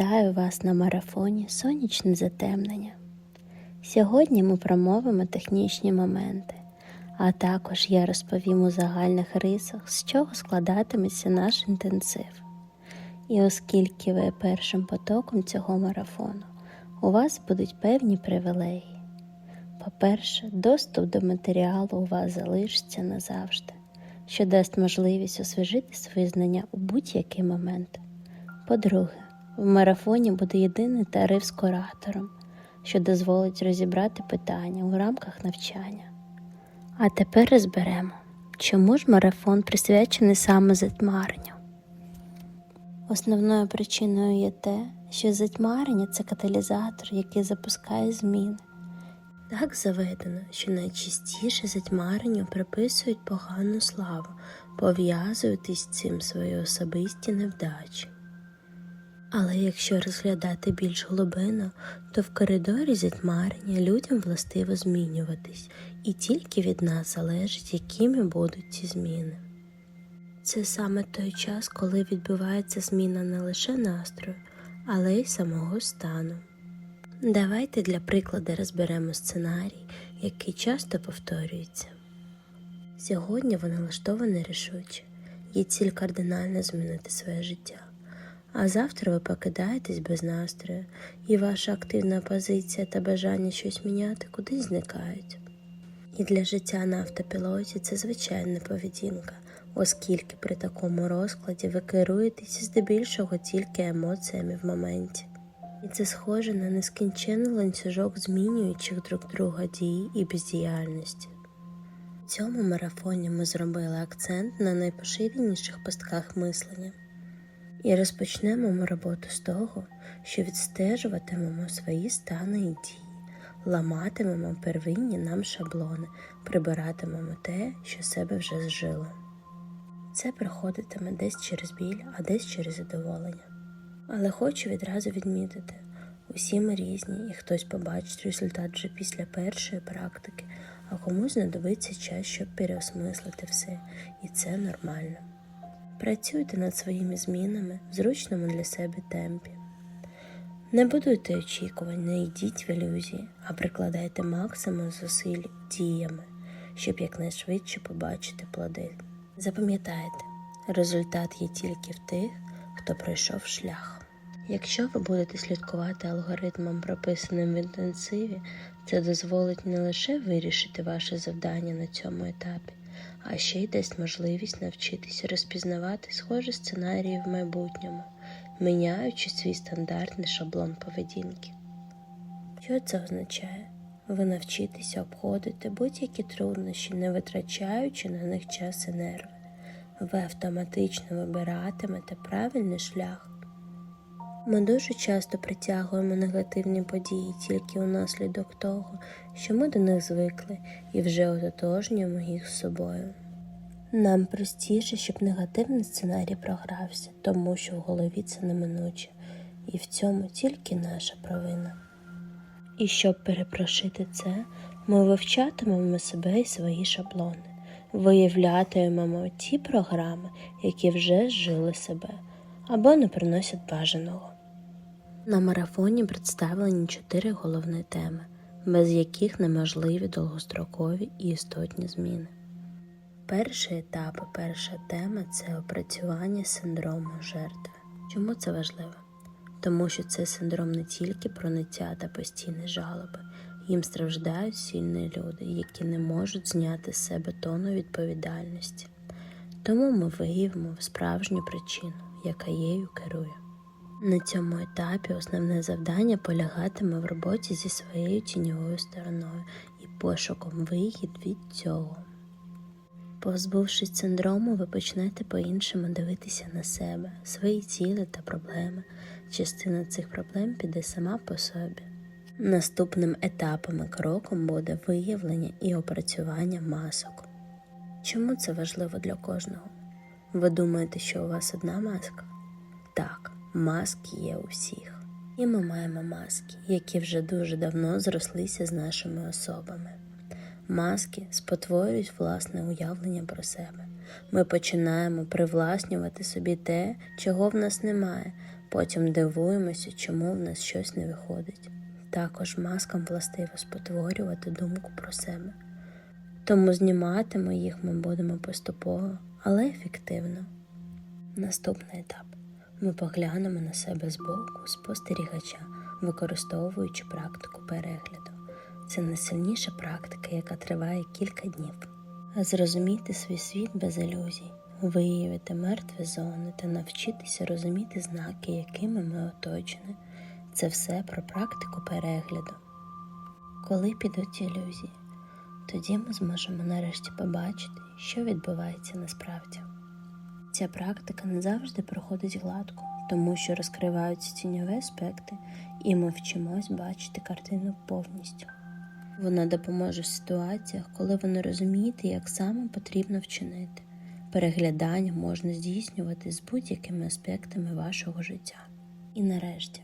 Вітаю вас на марафоні Сонячне затемнення. Сьогодні ми промовимо технічні моменти, а також я розповім у загальних рисах, з чого складатиметься наш інтенсив. І оскільки ви першим потоком цього марафону, у вас будуть певні привілеї. По-перше, доступ до матеріалу у вас залишиться назавжди, що дасть можливість освіжити свої знання у будь-який момент. По-друге, в марафоні буде єдиний тариф з куратором, що дозволить розібрати питання у рамках навчання. А тепер розберемо, чому ж марафон присвячений саме затьмаренню. Основною причиною є те, що затьмарення це каталізатор, який запускає зміни. Так заведено, що найчастіше затьмаренню приписують погану славу, пов'язують із цим свої особисті невдачі. Але якщо розглядати більш глибинно, то в коридорі затьмарення людям властиво змінюватись, і тільки від нас залежить, якими будуть ці зміни. Це саме той час, коли відбувається зміна не лише настрою, але й самого стану. Давайте для прикладу розберемо сценарій, який часто повторюється. Сьогодні ви налаштовані рішуче, є ціль кардинально змінити своє життя. А завтра ви покидаєтесь без настрою, і ваша активна позиція та бажання щось міняти кудись зникають. І для життя на автопілоті це звичайна поведінка, оскільки при такому розкладі ви керуєтеся здебільшого тільки емоціями в моменті. І це схоже на нескінчений ланцюжок змінюючих друг друга дій і бездіяльності. В цьому марафоні ми зробили акцент на найпоширеніших пастках мислення. І розпочнемо ми роботу з того, що відстежуватимемо свої стани і дії, ламатимемо первинні нам шаблони, прибиратимемо те, що себе вже зжило. Це проходитиме десь через біль, а десь через задоволення. Але хочу відразу відмітити, усі ми різні, і хтось побачить результат вже після першої практики, а комусь знадобиться час, щоб переосмислити все, і це нормально. Працюйте над своїми змінами в зручному для себе темпі. Не будуйте очікувань, не йдіть в ілюзії, а прикладайте максимум зусиль діями, щоб якнайшвидше побачити плоди. Запам'ятайте, результат є тільки в тих, хто пройшов шлях. Якщо ви будете слідкувати алгоритмам, прописаним в інтенсиві, це дозволить не лише вирішити ваше завдання на цьому етапі, а ще й дасть можливість навчитися розпізнавати схожі сценарії в майбутньому, міняючи свій стандартний шаблон поведінки. Що це означає? Ви навчитеся обходити будь-які труднощі, не витрачаючи на них час і нерви. Ви автоматично вибиратимете правильний шлях. Ми дуже часто притягуємо негативні події тільки унаслідок того, що ми до них звикли і вже ототожнюємо їх з собою. Нам простіше, щоб негативний сценарій програвся, тому що в голові це неминуче, і в цьому тільки наша провина. І щоб перепрошити це, ми вивчатимемо себе і свої шаблони, виявлятимемо ті програми, які вже зжили себе або не приносять бажаного. На марафоні представлені чотири головні теми, без яких неможливі довгострокові і істотні зміни. Перший етап і перша тема це опрацювання синдрому жертви. Чому це важливо? Тому що це синдром не тільки прониття та постійні жалоби, їм страждають сильні люди, які не можуть зняти з себе тону відповідальності. Тому ми виявимо справжню причину, яка її керує. На цьому етапі основне завдання полягатиме в роботі зі своєю тіньовою стороною і пошуком вихід від цього. Позбувшись синдрому, ви почнете по-іншому дивитися на себе, свої цілі та проблеми. Частина цих проблем піде сама по собі. Наступним етапом і кроком буде виявлення і опрацювання масок. Чому це важливо для кожного? Ви думаєте, що у вас одна маска? Так, маски є у всіх. І ми маємо маски, які вже дуже давно зрослися з нашими особами. Маски спотворюють власне уявлення про себе. Ми починаємо привласнювати собі те, чого в нас немає, Потім дивуємося, чому в нас щось не виходить. Також маскам властиво спотворювати думку про себе. Тому зніматимо їх ми будемо поступово, але ефективно. Наступний етап. Ми поглянемо на себе збоку спостерігача, використовуючи практику перегляду. Це найсильніша практика, яка триває кілька днів. Зрозуміти свій світ без ілюзій, виявити мертві зони та навчитися розуміти знаки, якими ми оточені. Це все про практику перегляду. Коли підуть ілюзії, тоді ми зможемо нарешті побачити, що відбувається насправді. Ця практика не завжди проходить гладко, тому що розкриваються тіньові аспекти, і ми вчимось бачити картину повністю. Вона допоможе в ситуаціях, коли ви не розумієте, як саме потрібно вчинити. Переглядання можна здійснювати з будь-якими аспектами вашого життя. І нарешті,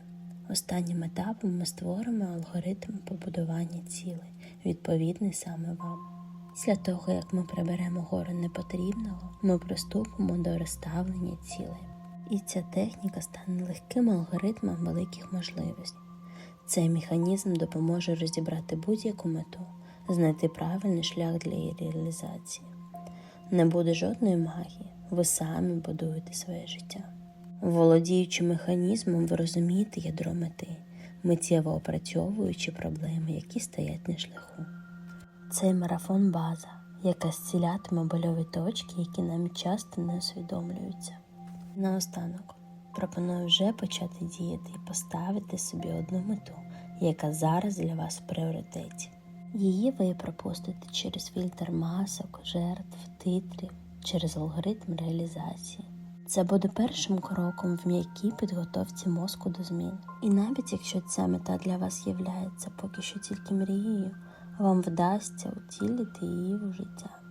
останнім етапом ми створимо алгоритм побудування цілей, відповідний саме вам. Після того, як ми приберемо гору непотрібного, ми приступимо до розставлення цілей. І ця техніка стане легким алгоритмом великих можливостей. Цей механізм допоможе розібрати будь-яку мету, знайти правильний шлях для її реалізації. Не буде жодної магії, ви самі будуєте своє життя. Володіючи механізмом, ви розумієте ядро мети, миттєво опрацьовуючи проблеми, які стоять на шляху. Цей марафон база, яка зцілятиме больові точки, які нам часто не усвідомлюються. Наостанок пропоную вже почати діяти і поставити собі одну мету, яка зараз для вас в пріоритеті. Її ви пропустите через фільтр масок, жертв, титрів, через алгоритм реалізації. Це буде першим кроком в м'якій підготовці мозку до змін. І навіть якщо ця мета для вас являється поки що тільки мрією, вам вдасться утілити її в життя.